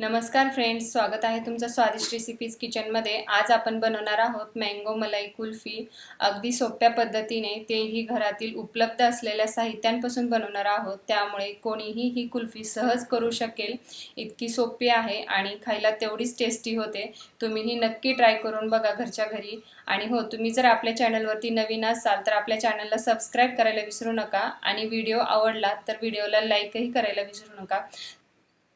नमस्कार फ्रेंड्स स्वागत आहे तुमचं स्वादिष्ट रेसिपीज किचनमध्ये आज आपण बनवणार आहोत मँगो मलाई कुल्फी. अगदी सोप्या पद्धतीने तेही घरातील उपलब्ध असलेल्या साहित्यांपासून बनवणार आहोत. त्यामुळे कोणीही ही कुल्फी सहज करू शकेल. इतकी सोपी आहे आणि खायला तेवढीच टेस्टी होते. तुम्हीही नक्की ट्राय करून बघा घरच्या घरी. आणि हो तुम्ही जर आपल्या चॅनलवरती नवीन असाल तर आपल्या चॅनलला सबस्क्राईब करायला विसरू नका. आणि व्हिडिओ आवडला तर व्हिडिओला लाईकही करायला विसरू नका.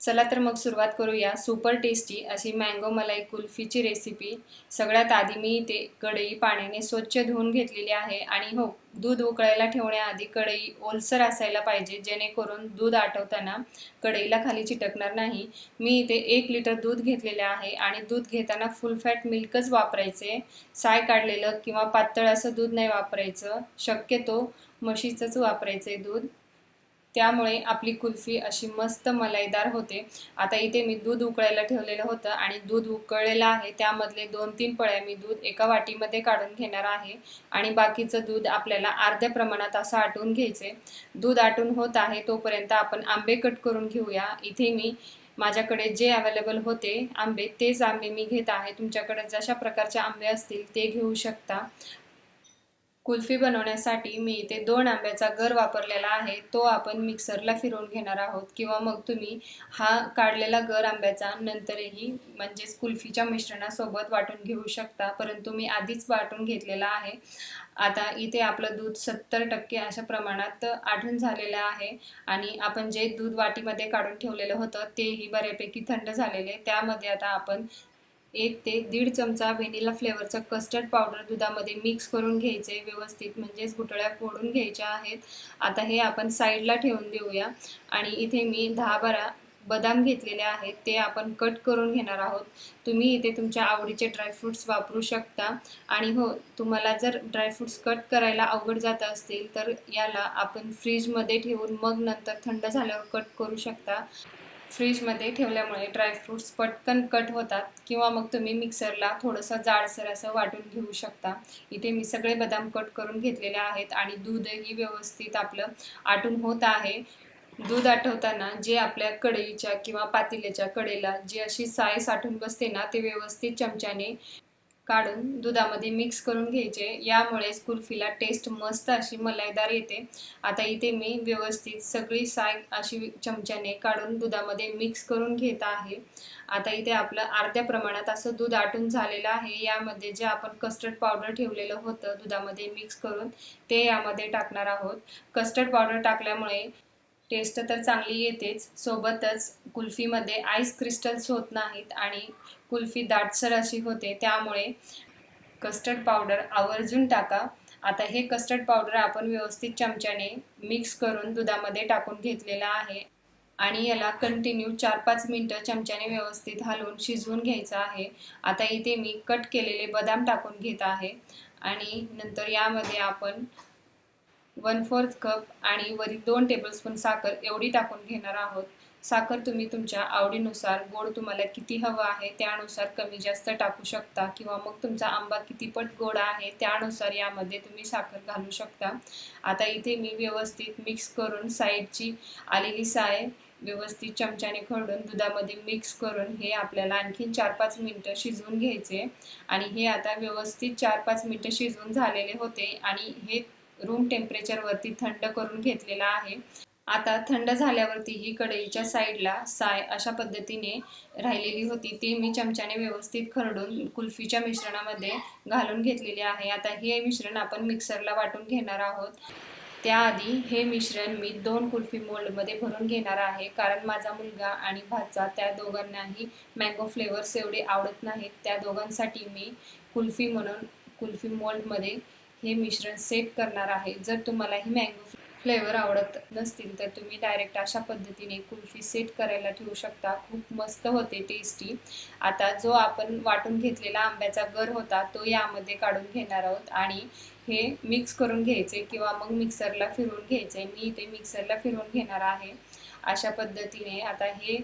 चला तर मग सुरुवात करूया. सुपर टेस्टी अशी मँगो मलाई कुल्फीची रेसिपी सगळ्यात आधी मी इथे कढई पाण्याने स्वच्छ धुवून घेतलेली आहे आणि हो दूध उकळायला ठेवण्याआधी कढई ओलसर असायला पाहिजे जेणेकरून दूध आटवताना कढईला खाली चिटकणार नाही. मी इथे एक लिटर दूध घेतलेले आहे आणि दूध घेताना फुल फॅट मिल्कच वापरायचे. साय काढलेलं किंवा पातळ असं दूध नाही वापरायचं. शक्यतो म्हशीचंच वापरायचं दूध. त्यामुळे आपली कुल्फी अशी मस्त मलाईदार होते. आता इथे मी दूध उकळायला ठेवलेलं होतं आणि दूध उकळलेलं आहे. त्यामधले दोन तीन पळ्या मी दूध एका वाटीमध्ये काढून घेणार आहे आणि बाकीचं दूध आपल्याला अर्ध्या प्रमाणात असं आटून घ्यायचे दूध आटून होत आहे तोपर्यंत आपण आंबे कट करून घेऊया. इथे मी माझ्याकडे जे अवेलेबल होते आंबे तेच आंबे मी घेत आहे. तुमच्याकडे जशा प्रकारचे आंबे असतील ते घेऊ शकता. कुल्फी बनवण्यासाठी मी इथे दोन आंब्याचा गर वापरलेला आहे. तो आपण मिक्सरला फिरवून घेणार आहोत. किंवा मग तुम्ही हा काढलेला गर आंब्याचा नंतरही म्हणजेच कुल्फीच्या मिश्रणासोबत वाटून घेऊ शकता. परंतु मी आधीच वाटून घेतलेला आहे. आता इथे आपलं दूध सत्तर टक्के अशा प्रमाणात आढळून झालेलं आहे. आणि आपण जे दूध वाटीमध्ये काढून ठेवलेलं होतं तेही बऱ्यापैकी थंड झालेले त्यामध्ये आता आपण एक ते दीड चमचा व्हेनिला फ्लेवरचं कस्टर्ड पावडर दुधामध्ये मिक्स करून घ्यायचे व्यवस्थित म्हणजेच गुटळ्या फोडून घ्यायच्या आहेत. आता हे आपण साईडला ठेवून देऊया. आणि इथे मी दहा बारा बदाम घेतलेले आहेत ते आपण कट करून घेणार आहोत. तुम्ही इथे तुमच्या आवडीचे ड्रायफ्रूट्स वापरू शकता. आणि हो तुम्हाला जर ड्रायफ्रूट्स कट करायला अवघड जात असतील तर याला आपण फ्रीजमध्ये ठेवून मग नंतर थंड झाल्यावर कट करू शकता. फ्रीजमध्ये ठेवल्यामुळे ड्रायफ्रूट्स पटकन कट होतात किंवा मग तुम्ही मिक्सरला थोडंसं जाडसर असं वाटून घेऊ शकता. इथे मी सगळे बदाम कट करून घेतलेले आहेत आणि दूधही व्यवस्थित आपलं आटून होत आहे. दूध आठवताना जे आपल्या कढईच्या किंवा पातेल्याच्या कडेला जी अशी साय साठून बसते ना ते व्यवस्थित चमच्याने काढून दुधामध्ये मिक्स करून घ्यायचे. यामुळे कुल्फीला टेस्ट मस्त अशी मलाईदार येते. आता इथे मी व्यवस्थित सगळी साय अशी चमच्याने काढून दुधामध्ये मिक्स करून घेत आहे. आता इथे आपलं अर्ध्या प्रमाणात असं दूध आटून झालेलं आहे. यामध्ये जे आपण कस्टर्ड पावडर ठेवलेलं होतं दुधामध्ये मिक्स करून ते यामध्ये टाकणार आहोत. कस्टर्ड पावडर टाकल्यामुळे टेस्ट तर चांगली येतेच. सोबतच कुल्फीमध्ये आईस क्रिस्टल्स होत नाहीत आणि कुल्फी दाटसर अशी होते. त्यामुळे कस्टर्ड पावडर आवर्जून टाका. आता हे कस्टर्ड पावडर आपण व्यवस्थित चमच्याने मिक्स करून दुधामध्ये टाकून घेतलेलं आहे. आणि याला कंटिन्यू चार पाच मिनटं चमच्याने व्यवस्थित हलवून शिजवून घ्यायचं आहे. आता इथे मी कट केलेले बदाम टाकून घेत आहे. आणि नंतर यामध्ये आपण वन फोर्थ कप आणि वरी दोन टेबलस्पून साखर एवढी टाकून घेणार आहोत. साखर तुम्ही तुमच्या आवडीनुसार गोड तुम्हाला किती हवं आहे त्यानुसार कमी जास्त टाकू शकता किंवा मग तुमचा आंबा किती पट गोड आहे त्यानुसार यामध्ये तुम्ही साखर घालू शकता. आता इथे मी व्यवस्थित मिक्स करून साईडची आलेली साय व्यवस्थित चमच्याने खरडून दुधामध्ये मिक्स करून हे आपल्याला आणखीन चार पाच मिनटं शिजवून घ्यायचे. आणि हे आता व्यवस्थित चार पाच मिनटं शिजवून झालेले होते आणि हे रूम टेम्परेचरवरती थंड करून घेतलेला आहे. आता थंड झाल्यावरती ही कढईच्या साईडला साय अशा पद्धतीने राहिलेली होती. ती मी चमच्याने व्यवस्थित खरडून कुल्फीच्या मिश्रणामध्ये घालून घेतलेली आहे. आता हे मिश्रण आपण मिक्सरला वाटून घेणार आहोत. त्याआधी हे मिश्रण मी दोन कुल्फी मोल्डमध्ये भरून घेणार आहे. कारण माझा मुलगा आणि भाचा त्या दोघांनाही मँगो फ्लेवर्स एवढे आवडत नाहीत. त्या दोघांसाठी मी कुल्फी म्हणून कुल्फी मोल्डमध्ये हे मिश्रण सेट करणार आहे. जर तुम्हाला ही मँगो फ्लेवर आवडत नसतील तर तुम्ही डायरेक्ट अशा पद्धतीने कुल्फी सेट करायला ठेवू शकता. खूप मस्त होते टेस्टी आता जो आपण वाटून घेतलेला आंब्याचा गर होता तो यामध्ये काढून घेणार आहोत आणि हे मिक्स करून घ्यायचे किंवा मग मिक्सरला फिरवून घ्यायचे. मी ते मिक्सरला फिरवून घेणार आहे. अशा पद्धतीने आता हे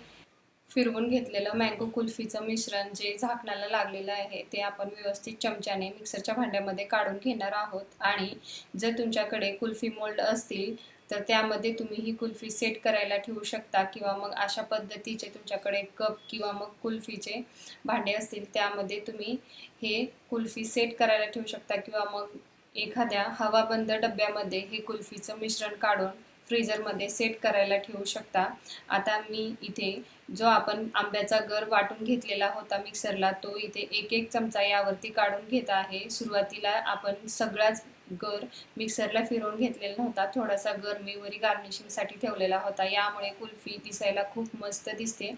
फिरवून घेतलेलं मँगो कुल्फीचं मिश्रण जे झाकणाला लागलेलं आहे ते आपण व्यवस्थित चमच्याने मिक्सरच्या भांड्यामध्ये काढून घेणार आहोत. आणि जर तुमच्याकडे कुल्फी मोल्ड असतील तर त्यामध्ये तुम्ही ही कुल्फी सेट करायला ठेवू शकता किंवा मग अशा पद्धतीचे तुमच्याकडे कप किंवा मग कुल्फीचे भांडे असतील त्यामध्ये तुम्ही हे कुल्फी सेट करायला ठेवू शकता किंवा मग एखाद्या हवाबंद डब्यामध्ये हे कुल्फीचं मिश्रण काढून फ्रीजरमध्ये सेट करायला ठेवू शकता. आता मी इथे जो आपण आंब्याचा गर वाटून घेतलेला होता मिक्सरला तो इथे एक एक चमचा यावरती काढून घेत आहे. सुरुवातीला आपण सगळाच गर मिक्सरला फिरवून घेतलेला नव्हता. थोडासा गर मी वरी गार्निशिंगसाठी ठेवलेला होता. यामुळे कुल्फी दिसायला खूप मस्त दिसते.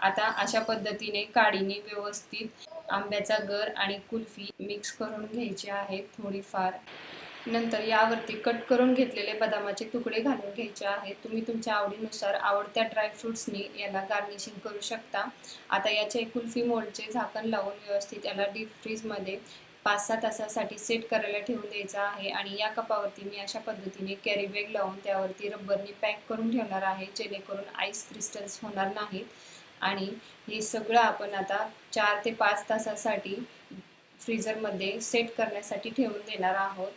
आता अशा पद्धतीने काडीने व्यवस्थित आंब्याचा गर आणि कुल्फी मिक्स करून घ्यायची आहे थोडीफार. नंतर यावरती कट करून घेतलेले बदामाचे तुकडे घालून घ्यायचे आहेत. तुम्ही तुमच्या आवडीनुसार आवडत्या ड्रायफ्रुट्सनी याला गार्निशिंग करू शकता. आता याचे कुल्फी मोल्डचे झाकण लावून व्यवस्थित याला डीप फ्रीजमध्ये पाच सहा तासासाठी सेट करायला ठेवून द्यायचा आहे. आणि या कपावरती मी अशा पद्धतीने कॅरी बॅग लावून त्यावरती रब्बरने पॅक करून ठेवणार आहे. जेणेकरून आईस क्रिस्टल्स होणार नाहीत. आणि हे सगळं आपण आता चार ते पाच तासासाठी फ्रीजरमध्ये सेट करण्यासाठी ठेवून देणार आहोत.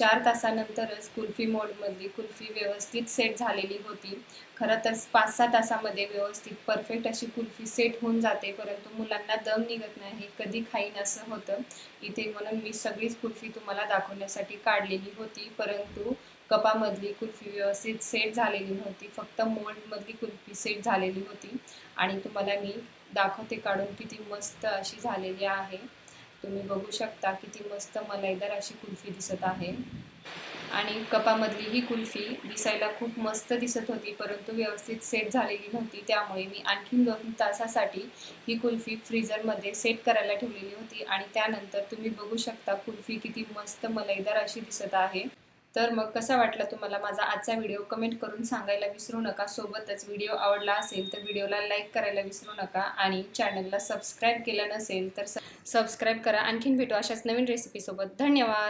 चार तासानंतरच कुल्फी मोडमधली कुल्फी व्यवस्थित सेट झालेली होती. खरं तर पाच सहा तासामध्ये व्यवस्थित परफेक्ट अशी कुल्फी सेट होऊन जाते परंतु मुलांना दम निघत नाही कधी खाईन असं होतं. इथे म्हणून मी सगळीच कुल्फी तुम्हाला दाखवण्यासाठी काढलेली होती परंतु कपामधली कुल्फी व्यवस्थित सेट झालेली नव्हती फक्त मोल्डमधली कुल्फी सेट झालेली होती. आणि तुम्हाला मी दाखवते काढून किती मस्त अशी झालेली आहे. तुम्ही बघू शकता किती मस्त मलाईदार अशी कुल्फी दिसत आहे. आणि कपामधली ही कुल्फी दिसायला खूप मस्त दिसत होती परंतु व्यवस्थित सेट झालेली नव्हती. त्यामुळे मी आणखीन दोन तासासाठी ही कुल्फी फ्रीजरमध्ये सेट करायला ठेवलेली होती. आणि त्यानंतर तुम्ही बघू शकता कुल्फी किती मस्त मलाईदार अशी दिसत आहे. तर मग कसा वाटला तुम्हाला माझा आजचा व्हिडिओ? कमेंट करून सांगायला विसरू नका. सोबतच व्हिडिओ आवडला असेल तर व्हिडिओला लाईक करायला विसरू नका आणि चॅनलला सबस्क्राईब केलं नसेल तर सबस्क्राईब करा. आणखीन भेटू अशाच नवीन रेसिपीसोबत धन्यवाद!